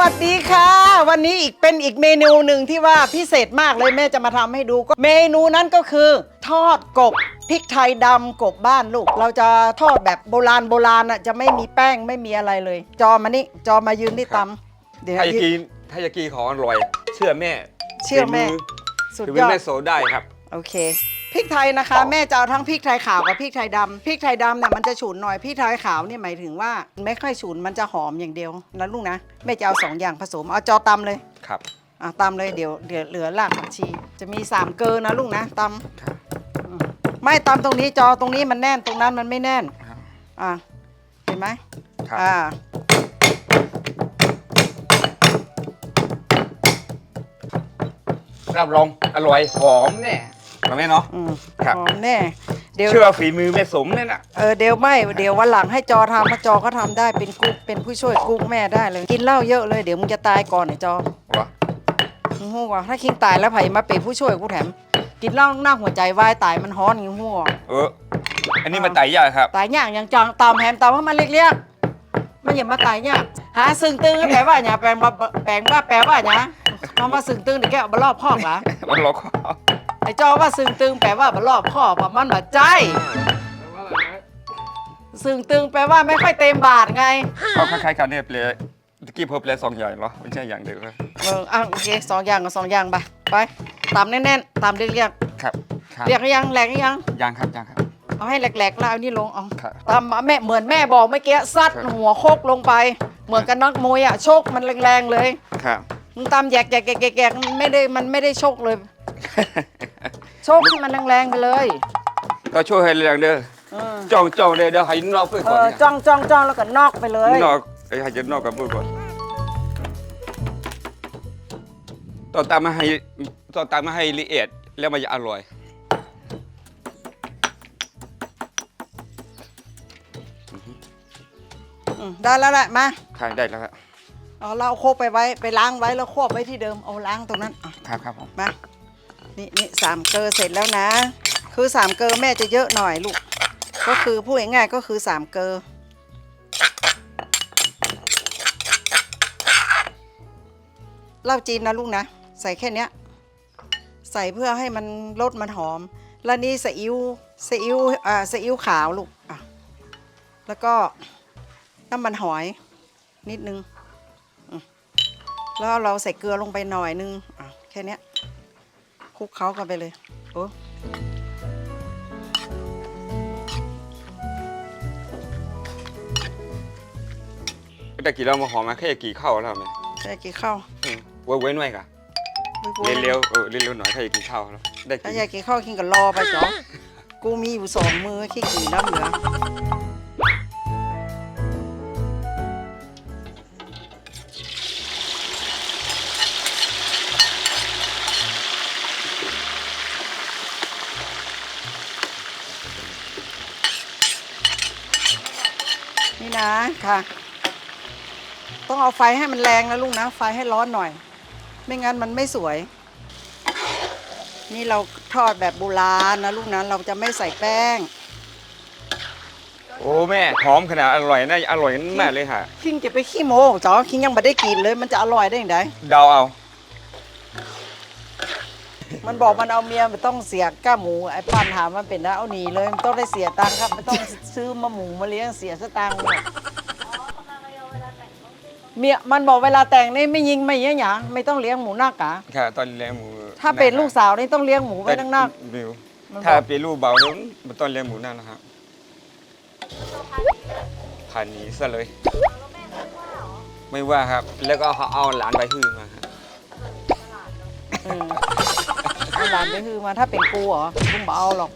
วัสดีค่ะ วันนี้อีกเป็นอีกเมนูหนึ่งที่ว่าพิเศษมากเลยแม่จะมาทำให้ดูก็เมนูนั้นก็คือ ทอดกบพริกไทยดำกบบ้านลูก เราจะทอดแบบโบราณโบราณอะจะไม่มีแป้งไม่มีอะไรเลย จอมานี่จอมายืนที่ตำเดี๋ยวถ้าอยากกินถ้าอยากกินของอร่อย เชื่อแม่เชื่อแม่ฝีสุดถือยเป็นอดแม่โสได้ครับ โอเค พริกไทยนะคะ แม่จะเอาทั้งพริกไทยขาวกับพริกไทยดำพริกไทยดำเนี่ยมันจะฉุนหน่อยพริกไทยขาวเนี่ยหมายถึงว่าไม่ค่อยฉุนมันจะหอมอย่างเดียวนะลูกนะแม่จะเอาสองอย่างผสมเอาจอตำเลยครับ อะตำเลยเดี๋ยวเดี๋ยวเหลือรากผักชี จะมีสามเกลอนะลูกนะตครับำอืมไม่ตำตรงนี้จอตรงนี้มันแน่นตรงนั้นมันไม่แน่นครับ อะเห็นไหม ครับอ่า รับรองอร่อยหอมแน่ มาแม่เนาะ อืมครับ หอมแน่ เดี๋ยว เชื่อฝีมือแม่สมเนี่ยน่ะเออเดี๋ยวไม่ เดี๋ยววันหลังให้จอทำถ้าจอก็ทำได้เป็นกุ๊กเป็นผู้ช่วยกุ๊กแม่ได้เลย กินเหล้าเยอะเลยเดี๋ยวมึงจะตายก่อนไอ้จอวะมึงหัวถ้าคิงตายแล้วไผ่มาเป็นผู้ช่วยกูแถม กินเหล้าหน้าหัวใจวายตายมันฮ้อนยิงหัวเออ อันนี้มันไต่ยากครับ ตายยากอย่างจังตามแฮมตามให้มันเรียกๆมันอย่ามาตายยากหาซึ่งตึงแปลว่าอย่าแปลงว่าแปลงว่าแปลว่าอย่าคำว่าซึ่งตึงเดี๋ยวแกเอาบรอบพ่อกเหรอมันรอขอไอ้จอว่าซึ่งตึงแปลว่าบรอบพ่อปะมันแบบใจ ซึ่งตึงแปลว่าไม่ค่อยเต็มบาทไง เขาคล้ายๆกันเนี่ยเปลยตะกี้เพิ่มเปลยสองอย่างเหรอ ไม่ใช่อย่างเดียวเลยเอออะโอเคสองอย่างกับสองอย่างไปไปตามแน่นๆตามเรียกครับครับๆเรียกหรือยังแหลกหรือยัง ยังครับยังครับ เอาให้แหลกๆแล้วเอานี่ลงเอาครับ ตามแม่เหมือนแม่บอกเมื่อกี้ซัดครับหัวโคกลงไป เหมือนกับนักมวยอะโชกมันแรงๆเลย ครับ มึงตามแยกแยกแยกแยกแยกมันไม่ได้มันไม่ได้โชกเลย โชกให้มันแรงๆไปเลยก็ช่วยให้เรื่องเด้อเออจ้องจ้องเลยเดี๋ยวให้นอกไปเอก่อนอเนี่ยจ้องจ้องจ้องแล้วก็นอกไปเลย นอกไอ้ให้จะนอกกับมือก่อนต่อตามมาให้ต่อตามมาให้ละเอียดแล้วมันจะอร่อย อืมได้แล้วแหละมาขายได้แล้วครับเอาเราโคกไปไว้ไปล้างไว้แล้วควบไว้ที่เดิมเอาล้างตรงนั้นอะครับครับผมมา นี่นี่สามเกลอเสร็จแล้วนะ คือสามเกลอแม่จะเยอะหน่อยลูก ก็คือพูดง่ายๆก็คือสามเกลอเหล้าจีนนะลูกนะ ใส่แค่เนี้ย ใส่เพื่อให้มันรสมันหอม แล้วนี่ซีอิ๊วซีอิ๊วอ่าซีอิ๊วขาวลูกอะแล้วก็น้ำมันหอยนิดนึง แล้วเราใส่เกลือลงไปหน่อยนึงอะแค่เนี้ย ลุกเคล้ากันไปเลยโอ้แต่กี่เรามาหอมมาแค่กี่เข้าแล้วไหมใส่กี่ข้าวอืมไว้ไว้หน่อยกะไม่เร็วๆเออเร็วๆหน่อยแค่กี่เข้าแล้วได้ถ้ากี่อยากกี่ข้าวกินก็รอไปจ้ะกูมีอยู่สองมือขี้กี่น้ำเหลือ นี่นะค่ะ ต้องเอาไฟให้มันแรงนะลูกนะ ไฟให้ร้อนหน่อย ไม่งั้นมันไม่สวย นี่เราทอดแบบโบราณนะลูกนะเราจะไม่ใส่แป้ง โอ้แม่หอมขนาดอร่อยน่าอร่อยมากเลยค่ะ คิงจะไปขี้โมจ๋อคิงยังไม่ได้กินเลยมันจะอร่อยได้ยังไงเดาเอา มันบอกมันเอาเมียมันต้องเสียก้าหมูไอ้ปันถามมันเป็นนะเอาหนีเลยมันต้องได้เสียตังค์ครับไม่ต้องซื้อมาหมูมาเลี้ยงเสียสตังค์เนี่ยเมียมันบอกเวลาแต่งนี่ไม่ยิงไม่เยี่ยหยาไม่ต้องเลี้ยงหมูนักกะค่ะตอนเลี้ยงหมูถ้าเป็นลูกสาวนี่ต้องเลี้ยงหมูไว้นักนักบิวมันบอกถ้าเป็นลูกเบาแล้วมันต้องเลี้ยงหมูนั่นนะครับพันหนี้ซะเลยไม่ว่าครับ แล้วก็เขาเอาหลานไปฮือมาครับ เอาหลานไปคือมาถ้าเป็นกูเหรอกูบอกเอาหรอก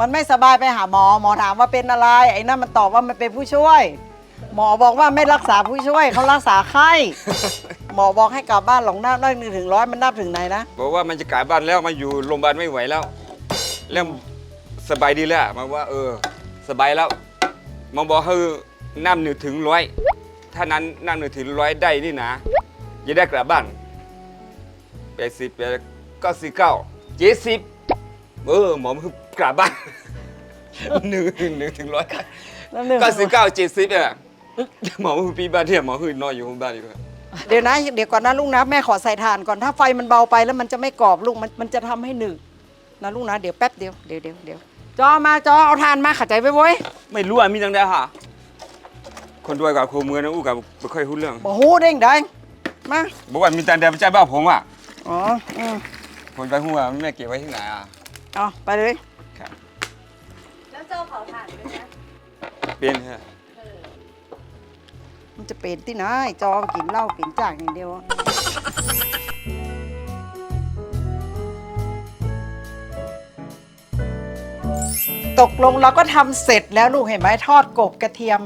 มันไม่สบายไปหาหมอ หมอถามว่าเป็นอะไร ไอ้นั่นมันตอบว่ามันเป็นผู้ช่วย หมอบอกว่าไม่รักษาผู้ช่วยเขารักษาไข้ หมอบอกให้กลับบ้านหลงนับนับหนึ่งถึงร้อยมันนับถึงไหนนะบอกว่ามันจะกลับบ้านแล้วมาอยู่โรงพยาบาลไม่ไหวแล้วเริ่มสบายดีแล้วมาว่า เออ สบายแล้วมาบอกให้น้ำหนึ่งถึงร้อยถ้านั้นน้ำหนึ่งถึงร้อยได้นี่นะจะได้กลับบ้านแปดสิบแปด เก้าสิบเก้าเจ็ดสิบเออหมอมันคือกลับบ้านหนึ่งหนึ่งถึงร้อยแล้วหนึ่งเก้าสิบเก้าเจ็ดสิบเนี่ยหมอมันคือปีบ้านเนี่ยหมอคือนอนอยู่บ้านอยู่ครับเดี๋ยวนะเดี๋ยวก่อนนะลูกนะแม่ขอใส่ถ่านก่อนถ้าไฟมันเบาไปแล้วมันจะไม่กรอบลูกมันมันจะทำให้หนึบนะลูกนะเดี๋ยวแป๊บเดียวเดี๋ยวเดี๋ยวเดี๋ยวจอมาจอเอาถ่านมาขัดใจไว้ไว้ยไม่รู้อะมีจังได้ฮะคนด้วยกับคนเมืองนะอู้กับไม่ค่อยรู้เรื่องบอกฮู้เด้งได้มาบอกว่ามีจังได้ไม่ใช่บ้าผมอะอ๋ออืม ผมไปหัวแม่เก็บไว้ที่ไหนอะเอาไปเลยครับแล้วเจ้าเผาถ่านด้วยนะเป็นฮะมันจะเป็นที่ไหนจอกินเหล้ากินจากอย่างเดียวอะตกลงเราก็ทำเสร็จแล้วลูกเห็นไหมทอดกบกระเทียม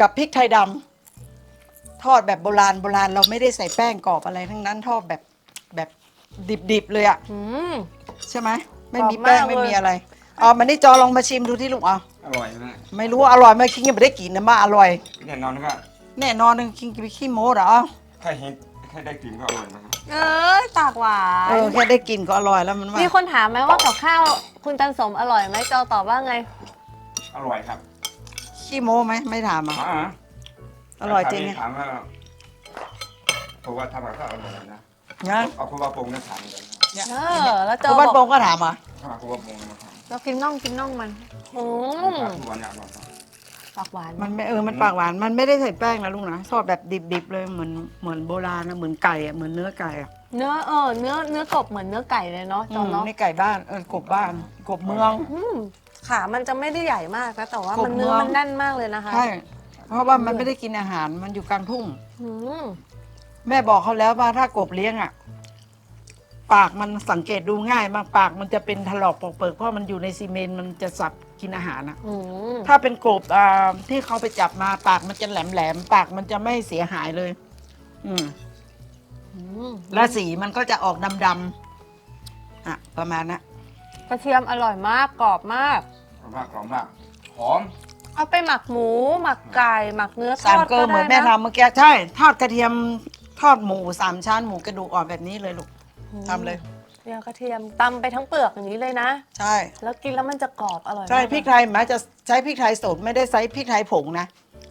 กับพริกไทยดำทอดแบบโบราณโบราณเราไม่ได้ใส่แป้งกรอบอะไรทั้งนั้นทอดแบบแบบ ดิบๆเลยอะอืม ใช่ไหมไม่มีกรอบมากแป้งไม่เลยมีอะไรเอามานี่จอลองมาชิมดูที่ลูกเอาอร่อยมากไม่รู้ว่าอร่อยไหมคิงยังไม่ได้กินนะมาอร่อย แน่นอนนะครับแน่นอนนึงคิงกินไปขี้โม้เหรอแค่เห็นแค่ได้กลิ่นก็อร่อยนะครับเอ้ยปากหวาเอนอแค่ได้กินก็อร่อยแล้วมันว่า มีคนถามไหมว่ากับข้าวคุณจันสมอร่อยไหมเจ้าตอบว่าไง อร่อยครับขี้โม้ไหมไม่ถามอะอ่าอร่อยจริงไงถามว่าเพราะว่าทำกับข้าวอร่อยนะ นะเอาคุณว่าปรุงนะถามเลยนะเออแล้วคุเจ้าณบบ้านอกโปงก็ถามอะถ้าคุณว่าปรุงนะครัเรากินน่องกินน่องมันอืมบทุกวันเนี่ยอร่อยครับปากหวานมันไม่เออมันปากหวานมันไม่ได้ใส่แป้งนะลูกนะทอดแบบดิบๆเลยเหมือนเหมือนโบราณนะเหมือนไก่อะเหมือนเนื้อไก่อะเนื้อเออเนื้อเนื้อกบเหมือนเนื้อไก่เลยเนาะอืเจ้ามเนาะไม่ไก่บ้านเออกบบ้านกบเมือง อืมขามันจะไม่ได้ใหญ่มากนะแต่ว่ากบมันเนื้อเมือง มันแน่นมากเลยนะคะใช่เพราะว่ามันไม่ได้กินอาหารมันอยู่กลางทุ่ง อืม แม่บอกเขาแล้วว่าถ้ากบเลี้ยงอะ ปากมันสังเกตดูง่ายมากปากมันจะเป็นถลอกปอกเปิกเพราะมันอยู่ในซีเมนต์มันจะสับกินอาหารอะ อืมถ้าเป็นกบอ่าที่เขาไปจับมาปากมันจะแหลมแหลมๆปากมันจะไม่เสียหายเลย อืม อืมและสีมันก็จะออกดำๆอะ ประมาณนะกระเทียมอร่อยมากกรอบมากกรอบมากกรอบมากหอมเอาไปหมักหมู หมักไก่ หมักเนื้อทสามอดเกลือเหมือนได้แม่นะทำเมื่อกี้ใช่ ทอดกระเทียม ทอดหมูสามชั้นหมูกระดูกอ่อนแบบนี้เลยลูกทำเลยเทียมกระเทียมตำไปทั้งเปลือกอย่างนี้เลยนะ ใช่ แล้วกินแล้วมันจะกรอบอร่อยใช่มากพริกไทยแม้จะใช้พริกไทยสดไม่ได้ใช้พริกไทยผงนะ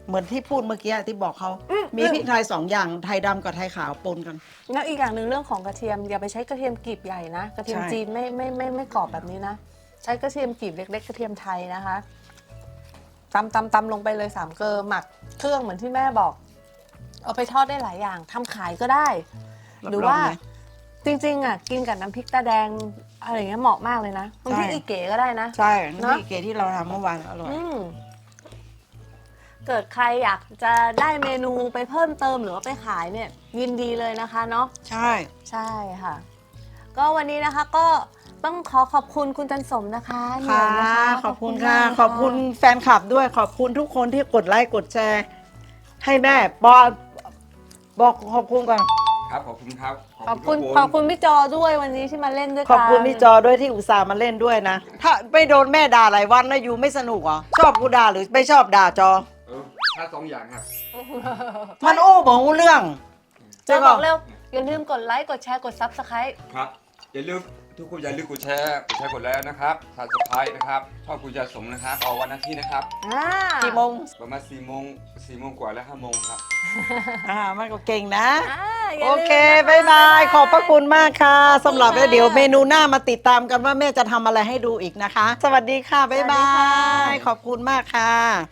เหมือนที่พูดเมื่อกี้ที่บอกเขา มีพริกไทยสองอย่างไทยดำกับไทยขาวปนกัน แล้วอีกอย่างหนึ่งเรื่องของกระเทียมอย่าไปใช้กระเทียมกลีบใหญ่นะกระเทียมใช่ จีนไม่ไม่ไม่ไม่กรอบแบบนี้นะ ใช้กระเทียมกลีบเล็ก ๆ กระเทียมไทยนะคะตำตำตำลงไปเลยสามเกลอหมักเครื่องเหมือนที่แม่บอก เอาไปทอดได้หลายอย่างทำขายก็ได้ หรือว่าบงเลย จริงๆอะกินกับน้ำพริกตาแดงอะไรอย่างเงี้ยเหมาะมากเลยนะน้ำพริกใช่ อีเก๋ก็ได้นะ ใช่เนอะ นี่เกที่เราทำเมื่อวานอร่อย อืมเกิดใครอยากจะได้เมนูไปเพิ่มเติมหรือว่าไปขายเนี่ย ยินดีเลยนะคะเนาะ ใช่ ใช่ค่ะ ก็วันนี้นะคะก็ต้องขอขอบคุณคุณจันสมนะคะเหนื่ค่ะอยนะคะขอบคุณค่ะ มากขอบคุณแฟนคลับด้วย ขอบคุณทุกคนที่กดไลค์ กดแชร์ ให้แม่บอก บอกขอบคุณก่อน ครับขอบคุณครับขอบคุณทุกนขอบคุณพี่จอด้วยวันนี้ที่มาเล่นด้วยขกันอบคุณพี่จอด้วยที่อุตส่าห์มาเล่นด้วยนะ ถ้าไม่โดนแม่ด่าหลายวันนะอยู่ไม่สนุกเหรอ ชอบกูด่าหรือไม่ชอบด่าจอ เออถ้าสองอย่างครับ มันโอ้บอกเรื่องจอบอกเร็วอย่าลืมกดไลค์กดแชร์กดซับสไครต์ครับอย่าลืม ทุกคนอย่าลืมกดแชร์กดแชร์กดไลค์นะครับสับสไครต์นะครับชอบคุณจะสมนะครับเอาวันอาทิตย์นะครับอ่ากี่โมงประมาณสี่โมงสี่โมงกว่าและห้าโมงครับ อ่ามันก็เก่งนะ อ่าย่าโอลืมเคนะคะบายบาย ขอบพระคุณมากค่ะสำหรับขอบคุณค่ะ เดี๋ยวเมนูหน้ามาติดตามกันว่าแม่จะทำอะไรให้ดูอีกนะคะ สวัสดีค่ะบ๊ายบาสวัสดีค่ะยขอบคุณมากค่ะ